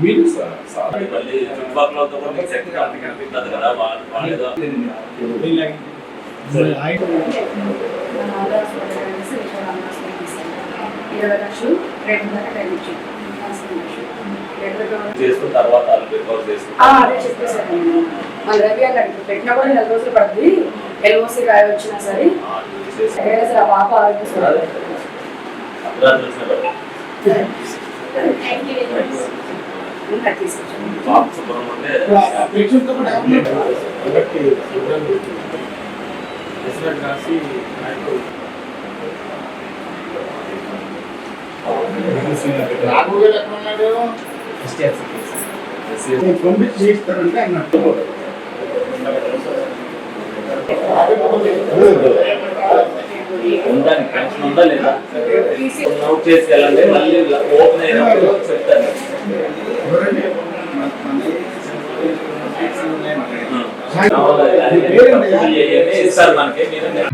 మీరు మళ్ళీ చుట్టుపక్కలతో కూడా మీకు సెట్ ఉంటుంది కదా వాళ్ళు వాళ్ళు ఇరవై లక్షలు రెండు వందల టైం చేసుకున్న తర్వాత మన రవి అన్నాడు పెట్టినా కూడా నెల రోజులు పడుతుంది. ఎల్ఓసి రాయి వచ్చినా సరే. సరే ఆ పాప రాసి గారు ఎక్కడ ఉన్నాడు నేను పంపించి ఉందానికి పెన్షన్ ఉందా లేదా? నోట్ చేసి వెళ్ళండి మళ్ళీ ఓపెన్ అయినప్పుడు చెప్తాను. ఇస్తారు మనకి మీరు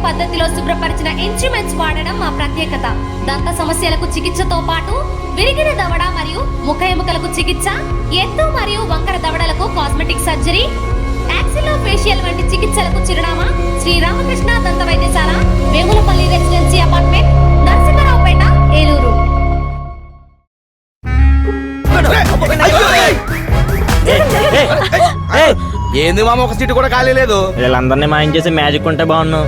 పద్ధతిలో శుభ్రపరిచిన ఇన్స్ట్రుమెంట్స్ వాడడం మా ప్రత్యేకత. దంత సమస్యలకు చికిత్సతో పాటు విరిగిన దవడ మరియు ముఖ ఎముకలకు చికిత్స ఎత్తు మరియు వంకర దవడలకు కాస్మెటిక్ సర్జరీ యాక్సిలో ఫేషియల్ వంటి చికిత్సలకు చిరునామా శ్రీ రామకృష్ణ దంత వైద్యశాల వేములపల్లి రెసిడెన్సీ అపార్ట్మెంట్ నరసింహారావుపేట ఏలూరు. ఏంది మామ ఒక సీటు కూడా ఖాళీ లేదు? వీళ్ళందరినీ మాయం చేసి మ్యాజిక్ ఉంటే బాగున్నావు